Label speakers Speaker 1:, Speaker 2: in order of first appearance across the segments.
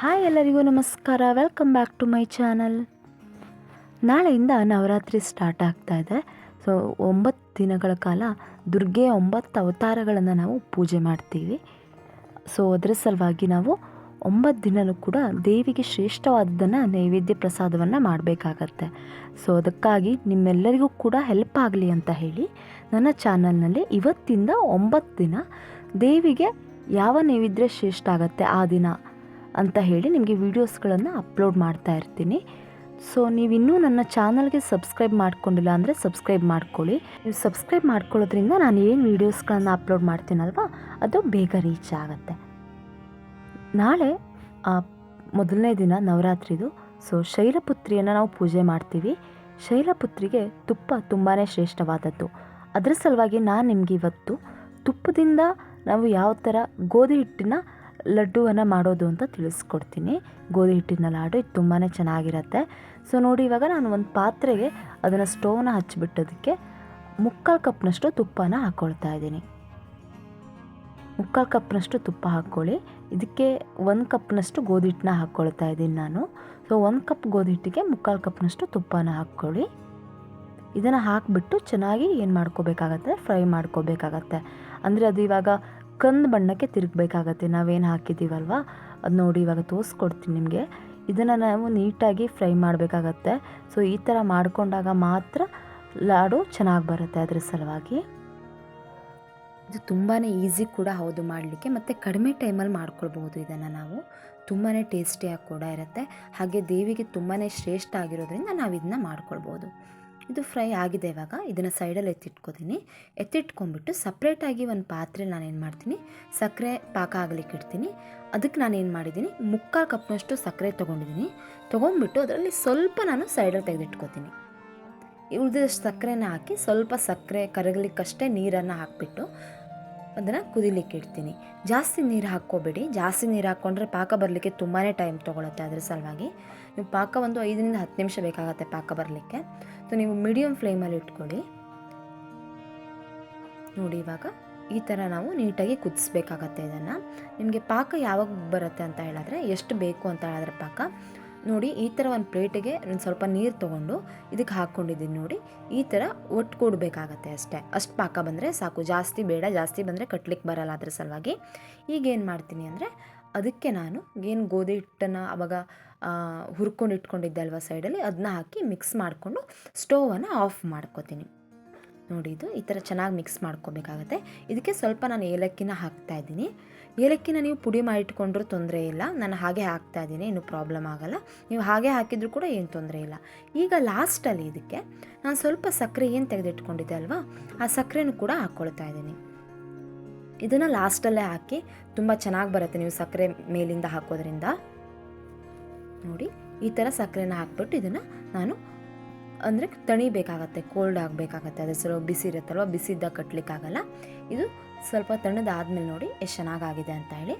Speaker 1: Hi ಎಲ್ಲರಿಗೂ ನಮಸ್ಕಾರ. Welcome back to my channel ನಾಳೆಯಿಂದ ನವರಾತ್ರಿ ಸ್ಟಾರ್ಟ್ ಆಗ್ತಾ ಇದೆ. ಸೊ ಒಂಬತ್ತು ದಿನಗಳ ಕಾಲ ದುರ್ಗೆ ಒಂಬತ್ತು ಅವತಾರಗಳನ್ನು ನಾವು ಪೂಜೆ ಮಾಡ್ತೀವಿ. ಸೊ ಅದರ ಸಲುವಾಗಿ ನಾವು ಒಂಬತ್ತು ದಿನವೂ ಕೂಡ ದೇವಿಗೆ ಶ್ರೇಷ್ಠವಾದದನ್ನು ನೈವೇದ್ಯ ಪ್ರಸಾದವನ್ನು ಮಾಡಬೇಕಾಗತ್ತೆ. ಸೊ ಅದಕ್ಕಾಗಿ ನಿಮ್ಮೆಲ್ಲರಿಗೂ ಕೂಡ ಹೆಲ್ಪ್ ಆಗಲಿ ಅಂತ ಹೇಳಿ ನನ್ನ ಚಾನಲ್ನಲ್ಲಿ ಇವತ್ತಿಂದ ಒಂಬತ್ತು ದಿನ ದೇವಿಗೆ ಯಾವ ನೈವೇದ್ಯ ಶ್ರೇಷ್ಠ ಆಗುತ್ತೆ ಆ ದಿನ ಅಂತ ಹೇಳಿ ನಿಮಗೆ ವೀಡಿಯೋಸ್ಗಳನ್ನು ಅಪ್ಲೋಡ್ ಮಾಡ್ತಾ ಇರ್ತೀನಿ. ಸೊ, ನೀವಿನ್ನೂ ನನ್ನ ಚಾನಲ್ಗೆ ಸಬ್ಸ್ಕ್ರೈಬ್ ಮಾಡ್ಕೊಂಡಿಲ್ಲ ಅಂದರೆ ಸಬ್ಸ್ಕ್ರೈಬ್ ಮಾಡ್ಕೊಳ್ಳಿ. ನೀವು ಸಬ್ಸ್ಕ್ರೈಬ್ ಮಾಡ್ಕೊಳ್ಳೋದ್ರಿಂದ ನಾನು ಏನು ವೀಡಿಯೋಸ್ಗಳನ್ನು ಅಪ್ಲೋಡ್ ಮಾಡ್ತೀನಲ್ವ, ಅದು ಬೇಗ ರೀಚ್ ಆಗುತ್ತೆ. ನಾಳೆ ಮೊದಲನೇ ದಿನ ನವರಾತ್ರಿದು, ಸೊ ಶೈಲಪುತ್ರಿಯನ್ನು ನಾವು ಪೂಜೆ ಮಾಡ್ತೀವಿ. ಶೈಲಪುತ್ರಿಗೆ ತುಪ್ಪ ತುಂಬಾ ಶ್ರೇಷ್ಠವಾದದ್ದು. ಅದರ ಸಲುವಾಗಿ ನಾನು ನಿಮಗೆ ಇವತ್ತು ತುಪ್ಪದಿಂದ ನಾವು ಯಾವ ಥರ ಗೋಧಿ ಹಿಟ್ಟಿನ ಲಡ್ಡುವನ್ನು ಮಾಡೋದು ಅಂತ ತಿಳಿಸ್ಕೊಡ್ತೀನಿ. ಗೋಧಿ ಹಿಟ್ಟಿನ ಲಾಡು ಇದು ತುಂಬಾ ಚೆನ್ನಾಗಿರುತ್ತೆ. ಸೊ ನೋಡಿ ಇವಾಗ ನಾನು ಒಂದು ಪಾತ್ರೆಗೆ ಅದನ್ನು ಸ್ಟೋವ್ನ ಹಚ್ಚಿಬಿಟ್ಟೋದಕ್ಕೆ ಮುಕ್ಕಾಲು ಕಪ್ನಷ್ಟು ತುಪ್ಪನ ಹಾಕ್ಕೊಳ್ತಾ ಇದ್ದೀನಿ. ಮುಕ್ಕಾಲು ಕಪ್ನಷ್ಟು ತುಪ್ಪ ಹಾಕ್ಕೊಳ್ಳಿ. ಇದಕ್ಕೆ ಒಂದು ಕಪ್ನಷ್ಟು ಗೋಧಿ ಹಿಟ್ಟನ್ನ ಹಾಕ್ಕೊಳ್ತಾ ಇದ್ದೀನಿ ನಾನು. ಸೊ ಒಂದು ಕಪ್ ಗೋಧಿ ಹಿಟ್ಟಿಗೆ ಮುಕ್ಕಾಲು ಕಪ್ನಷ್ಟು ತುಪ್ಪನ ಹಾಕ್ಕೊಳ್ಳಿ. ಇದನ್ನು ಹಾಕಿಬಿಟ್ಟು ಚೆನ್ನಾಗಿ ಏನು ಮಾಡ್ಕೋಬೇಕಾಗತ್ತೆ? ಫ್ರೈ ಮಾಡ್ಕೋಬೇಕಾಗತ್ತೆ. ಅಂದರೆ ಅದು ಇವಾಗ ಕಂದು ಬಣ್ಣಕ್ಕೆ ತಿರುಗಬೇಕಾಗತ್ತೆ. ನಾವೇನು ಹಾಕಿದ್ದೀವಲ್ವ? ಅದು ನೋಡಿ ಇವಾಗ ತೋರಿಸ್ಕೊಡ್ತೀನಿ ನಿಮಗೆ. ಇದನ್ನು ನಾವು ನೀಟಾಗಿ ಫ್ರೈ ಮಾಡಬೇಕಾಗತ್ತೆ. ಸೊ ಈ ಥರ ಮಾಡಿಕೊಂಡಾಗ ಮಾತ್ರ ಲಾಡು ಚೆನ್ನಾಗಿ ಬರುತ್ತೆ ಅದರ ಸಲುವಾಗಿ. ಇದು ತುಂಬಾ ಈಸಿ ಕೂಡ ಹೌದು ಮಾಡಲಿಕ್ಕೆ. ಮತ್ತು ಕಡಿಮೆ ಟೈಮಲ್ಲಿ ಮಾಡ್ಕೊಳ್ಬೋದು ಇದನ್ನು ನಾವು. ತುಂಬಾ ಟೇಸ್ಟಿಯಾಗಿ ಕೂಡ ಇರುತ್ತೆ. ಹಾಗೆ ದೇವಿಗೆ ತುಂಬಾ ಶ್ರೇಷ್ಠ ಆಗಿರೋದ್ರಿಂದ ನಾವು ಇದನ್ನ ಮಾಡ್ಕೊಳ್ಬೋದು ಇದು ಫ್ರೈ ಆಗಿದೆ ಇವಾಗ. ಇದನ್ನು ಸೈಡಲ್ಲಿ ಎತ್ತಿಟ್ಕೋತೀನಿ. ಎತ್ತಿಟ್ಕೊಂಡ್ಬಿಟ್ಟು ಸಪ್ರೇಟಾಗಿ ಒಂದು ಪಾತ್ರೆ ನಾನೇನು ಮಾಡ್ತೀನಿ? ಸಕ್ಕರೆ ಪಾಕ ಆಗಲಿಕ್ಕೆ ಇಡ್ತೀನಿ. ಅದಕ್ಕೆ ನಾನೇನು ಮಾಡಿದ್ದೀನಿ? ಮುಕ್ಕಾಲು ಕಪ್ನಷ್ಟು ಸಕ್ಕರೆ ತೊಗೊಂಡಿದ್ದೀನಿ. ತೊಗೊಂಡ್ಬಿಟ್ಟು ಅದರಲ್ಲಿ ಸ್ವಲ್ಪ ನಾನು ಸೈಡಲ್ಲಿ ತೆಗೆದಿಟ್ಕೋತೀನಿ. ಉಳಿದಷ್ಟು ಸಕ್ಕರೆನ ಹಾಕಿ ಸ್ವಲ್ಪ ಸಕ್ಕರೆ ಕರಗಲಿಕ್ಕಷ್ಟೇ ನೀರನ್ನು ಹಾಕಿಬಿಟ್ಟು ಅದನ್ನು ಕುದಿಲಿಕ್ಕೆ ಇಡ್ತೀನಿ. ಜಾಸ್ತಿ ನೀರು ಹಾಕ್ಕೋಬೇಡಿ. ಜಾಸ್ತಿ ನೀರು ಹಾಕ್ಕೊಂಡ್ರೆ ಪಾಕ ಬರಲಿಕ್ಕೆ ತುಂಬಾ ಟೈಮ್ ತೊಗೊಳುತ್ತೆ ಅದರ ಸಲುವಾಗಿ. ನೀವು ಪಾಕ ಒಂದು ಐದರಿಂದ ಹತ್ತು ನಿಮಿಷ ಬೇಕಾಗತ್ತೆ ಪಾಕ ಬರಲಿಕ್ಕೆ. ಸೊ ನೀವು ಮೀಡಿಯಮ್ ಫ್ಲೇಮಲ್ಲಿ ಇಟ್ಕೊಳ್ಳಿ. ನೋಡಿ ಇವಾಗ ಈ ಥರ ನಾವು ನೀಟಾಗಿ ಕುದಿಸ್ಬೇಕಾಗತ್ತೆ ಇದನ್ನು. ನಿಮಗೆ ಪಾಕ ಯಾವಾಗ ಬರುತ್ತೆ ಅಂತ ಹೇಳಿದ್ರೆ ಎಷ್ಟು ಬೇಕು ಅಂತ ಹೇಳಿದ್ರೆ ಪಾಕ ನೋಡಿ, ಈ ಥರ ಒಂದು ಪ್ಲೇಟಿಗೆ ಒಂದು ಸ್ವಲ್ಪ ನೀರು ತೊಗೊಂಡು ಇದಕ್ಕೆ ಹಾಕ್ಕೊಂಡಿದ್ದೀನಿ ನೋಡಿ. ಈ ಥರ ಒಟ್ಟು ಕೊಡಬೇಕಾಗತ್ತೆ ಅಷ್ಟೇ. ಅಷ್ಟು ಪಾಕ ಬಂದರೆ ಸಾಕು. ಜಾಸ್ತಿ ಬೇಡ, ಜಾಸ್ತಿ ಬಂದರೆ ಕಟ್ಲಿಕ್ಕೆ ಬರಲ್ಲ ಅದ್ರ ಸಲುವಾಗಿ. ಈಗೇನು ಮಾಡ್ತೀನಿ ಅಂದರೆ, ಅದಕ್ಕೆ ನಾನು ಏನು ಗೋಧಿ ಹಿಟ್ಟನ್ನು ಅವಾಗ ಹುರ್ಕೊಂಡು ಇಟ್ಕೊಂಡಿದ್ದೆ ಅಲ್ವಾ ಸೈಡಲ್ಲಿ ಅದನ್ನ ಹಾಕಿ ಮಿಕ್ಸ್ ಮಾಡಿಕೊಂಡು ಸ್ಟೋವನ್ನು ಆಫ್ ಮಾಡ್ಕೋತೀನಿ. ನೋಡಿ ಇದು ಈ ಥರ ಚೆನ್ನಾಗಿ ಮಿಕ್ಸ್ ಮಾಡ್ಕೋಬೇಕಾಗತ್ತೆ. ಇದಕ್ಕೆ ಸ್ವಲ್ಪ ನಾನು ಏಲಕ್ಕಿನ ಹಾಕ್ತಾ ಇದ್ದೀನಿ. ಏಲಕ್ಕಿನ ನೀವು ಪುಡಿ ಮಾಡಿಟ್ಕೊಂಡ್ರೂ ತೊಂದರೆ ಇಲ್ಲ. ನಾನು ಹಾಗೆ ಹಾಕ್ತಾ ಇದ್ದೀನಿ ಏನು ಪ್ರಾಬ್ಲಮ್ ಆಗಲ್ಲ. ನೀವು ಹಾಗೆ ಹಾಕಿದರೂ ಕೂಡ ಏನು ತೊಂದರೆ ಇಲ್ಲ. ಈಗ ಲಾಸ್ಟಲ್ಲಿ ಇದಕ್ಕೆ ನಾನು ಸ್ವಲ್ಪ ಸಕ್ಕರೆ ಏನು ತೆಗೆದಿಟ್ಕೊಂಡಿದ್ದೆ ಅಲ್ವಾ? ಆ ಸಕ್ಕರೆನೂ ಕೂಡ ಹಾಕ್ಕೊಳ್ತಾ ಇದ್ದೀನಿ. ಇದನ್ನು ಲಾಸ್ಟಲ್ಲೇ ಹಾಕಿ ತುಂಬ ಚೆನ್ನಾಗಿ ಬರುತ್ತೆ ನೀವು ಸಕ್ಕರೆ ಮೇಲಿಂದ ಹಾಕೋದ್ರಿಂದ. ನೋಡಿ, ಈ ಥರ ಸಕ್ಕರೆನ ಹಾಕ್ಬಿಟ್ಟು ಇದನ್ನು ನಾನು ಅಂದರೆ ತಣಿಬೇಕಾಗತ್ತೆ ಕೋಲ್ಡ್ ಆಗಬೇಕಾಗತ್ತೆ ಅದ್ರ ಸ್ವಲ್ಪ ಬಿಸಿ ಇರುತ್ತಲ್ವ, ಬಿಸಿ ಇದ್ದಾಗ ಕಟ್ಟಲಿಕ್ಕಾಗಲ್ಲ ಇದು ಸ್ವಲ್ಪ ತಣ್ಣದಾದ್ಮೇಲೆ ನೋಡಿ ಎಷ್ಟು ಚೆನ್ನಾಗಾಗಿದೆ ಅಂತ ಹೇಳಿ.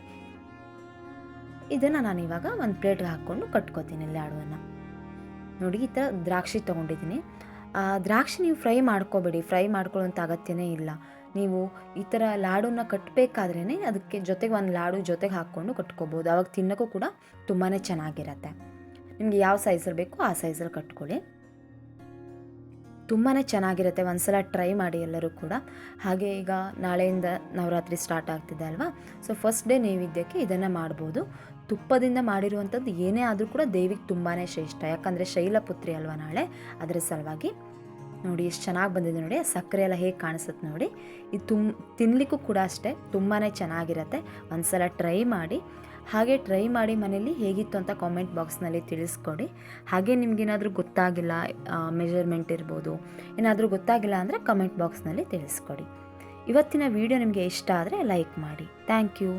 Speaker 1: ಇದನ್ನು ನಾನು ಇವಾಗ ಒಂದು ಪ್ಲೇಟ್ಗೆ ಹಾಕ್ಕೊಂಡು ಕಟ್ಕೋತೀನಿ ಲಾಡುವನ್ನು ನೋಡಿ ಈ ಥರ ದ್ರಾಕ್ಷಿ ತೊಗೊಂಡಿದ್ದೀನಿ. ದ್ರಾಕ್ಷಿ ನೀವು ಫ್ರೈ ಮಾಡ್ಕೋಬೇಡಿ, ಫ್ರೈ ಮಾಡ್ಕೊಳ್ಳೋಂಥ ಅಗತ್ಯನೇ ಇಲ್ಲ. ನೀವು ಈ ಥರ ಲಾಡನ್ನ ಕಟ್ಟಬೇಕಾದ್ರೇ ಅದಕ್ಕೆ ಜೊತೆಗೆ ಒಂದು ಲಾಡು ಜೊತೆಗೆ ಹಾಕ್ಕೊಂಡು ಕಟ್ಕೋಬೋದು. ಅವಾಗ ತಿನ್ನೋಕ್ಕೂ ಕೂಡ ತುಂಬಾ ಚೆನ್ನಾಗಿರತ್ತೆ. ನಿಮಗೆ ಯಾವ ಸೈಜಲ್ಲಿ ಬೇಕೋ ಆ ಸೈಜಲ್ಲಿ ಕಟ್ಕೊಳ್ಳಿ. ತುಂಬಾ ಚೆನ್ನಾಗಿರುತ್ತೆ. ಒಂದ್ಸಲ ಟ್ರೈ ಮಾಡಿ ಎಲ್ಲರೂ ಕೂಡ. ಹಾಗೆ ಈಗ ನಾಳೆಯಿಂದ ನವರಾತ್ರಿ ಸ್ಟಾರ್ಟ್ ಆಗ್ತಿದೆ ಅಲ್ವಾ? ಸೊ ಫಸ್ಟ್ ಡೇ ನೈವೇದ್ಯಕ್ಕೆ ಇದನ್ನು ಮಾಡ್ಬೋದು. ತುಪ್ಪದಿಂದ ಮಾಡಿರುವಂಥದ್ದು ಏನೇ ಆದರೂ ಕೂಡ ದೇವಿಗೆ ತುಂಬಾ ಶ್ರೇಷ್ಠ. ಯಾಕಂದರೆ ಶೈಲಪುತ್ರಿ ಅಲ್ವಾ ನಾಳೆ? ಅದರ ಸಲುವಾಗಿ. ನೋಡಿ, ಎಷ್ಟು ಚೆನ್ನಾಗಿ ಬಂದಿದೆ ನೋಡಿ. ಸಕ್ಕರೆ ಎಲ್ಲ ಹೇಗೆ ಕಾಣಿಸುತ್ತೆ ನೋಡಿ. ಇದು ತುಂಬ ತಿನ್ನಲಿಕ್ಕೂ ಕೂಡ ಅಷ್ಟೇ. ತುಂಬಾ ಚೆನ್ನಾಗಿರುತ್ತೆ. ಒಂದ್ಸಲ ಟ್ರೈ ಮಾಡಿ. ಹಾಗೆ ಟ್ರೈ ಮಾಡಿ ಮನೇಲಿ ಹೇಗಿತ್ತು ಅಂತ ಕಾಮೆಂಟ್ ಬಾಕ್ಸ್ನಲ್ಲಿ ತಿಳಿಸ್ಕೊಡಿ. ಹಾಗೆ ನಿಮಗೇನಾದರೂ ಗೊತ್ತಾಗಿಲ್ಲ ಮೆಜರ್ಮೆಂಟ್ ಇರ್ಬೋದು, ಏನಾದರೂ ಗೊತ್ತಾಗಿಲ್ಲ ಅಂದರೆ ಕಮೆಂಟ್ ಬಾಕ್ಸ್ನಲ್ಲಿ ತಿಳಿಸ್ಕೊಡಿ. ಇವತ್ತಿನ ವಿಡಿಯೋ ನಿಮಗೆ ಇಷ್ಟ ಆದರೆ ಲೈಕ್ ಮಾಡಿ. Thank you